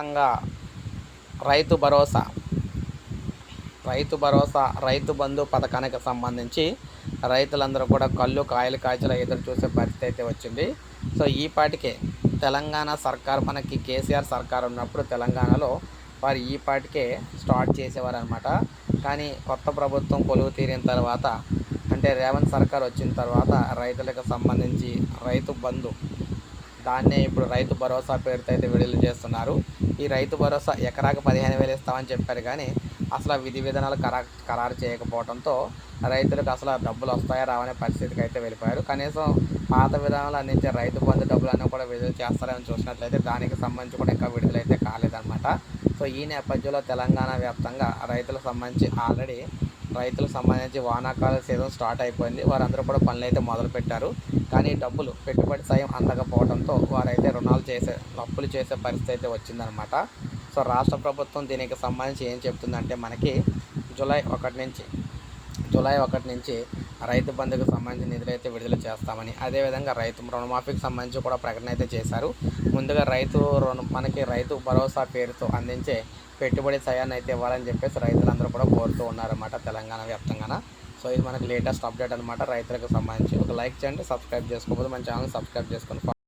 వ్యాప్తంగా రైతు భరోసా. రైతు భరోసా రైతు బంధు పథకానికి సంబంధించి రైతులందరూ కూడా కళ్ళు కాయలు కాయచల ఎదురు చూసే పరిస్థితి అయితే వచ్చింది. సో ఈ పాటికే తెలంగాణ సర్కార్ మనకి కేసీఆర్ సర్కార్ ఉన్నప్పుడు తెలంగాణలో వారు ఈ పాటికే స్టార్ట్ చేసేవారు అనమాట కానీ కొత్త ప్రభుత్వం కొలువు తీరిన తర్వాత అంటే రేవంత్ సర్కార్ వచ్చిన తర్వాత రైతులకు సంబంధించి రైతు బంధు దాన్నే ఇప్పుడు రైతు భరోసా పేరుతో అయితే విడుదల చేస్తున్నారు. ఈ రైతు భరోసా ఎకరాకు పదిహేను వేలు ఇస్తామని చెప్పారు కానీ అసలు విధి విధానాలు ఖరా ఖరారు చేయకపోవడంతో రైతులకు అసలు డబ్బులు వస్తాయా రావనే పరిస్థితికి అయితే వెళ్ళిపోయారు. కనీసం పాత విధానంలో అందించే రైతు బంధు డబ్బులు అన్నీ కూడా విడుదల చేస్తారని చూసినట్లయితే దానికి సంబంధించి కూడా ఇంకా విడుదలైతే కాలేదన్నమాట. సో ఈ నేపథ్యంలో తెలంగాణ వ్యాప్తంగా రైతులకు సంబంధించి ఆల్రెడీ రైతులకు సంబంధించి వానాకాల సీజన్ స్టార్ట్ అయిపోయింది. వారందరూ కూడా పనులు అయితే మొదలు పెట్టారు కానీ డబ్బులు పెట్టుబడి సాయం అందకపోవడంతో వారైతే రుణాలు చేసే అప్పులు చేసే పరిస్థితి అయితే వచ్చిందనమాట సో రాష్ట్ర ప్రభుత్వం దీనికి సంబంధించి ఏం చెప్తుందంటే మనకి జూలై ఒకటి నుంచి జూలై ఒకటి నుంచి రైతు బంధుకు సంబంధించిన నిధులు అయితే విడుదల చేస్తామని అదేవిధంగా రైతు రుణమాఫీకి సంబంధించి కూడా ప్రకటన అయితే చేశారు. ముందుగా రైతు రుణ మనకి రైతు భరోసా పేరుతో అందించే పెట్టుబడి సాయాన్ని అయితే ఇవ్వాలని చెప్పేసి రైతులందరూ కూడా కోరుతూ ఉన్నారన్నమాట తెలంగాణ వ్యాప్తంగా సో ఇది మనకి లేటెస్ట్ అప్డేట్ అనమాట రైతులకు సంబంధించి. ఒక లైక్ చేయండి సబ్స్క్రైబ్ చేసుకోకపోతే మన ఛానల్ సబ్స్క్రైబ్ చేసుకొని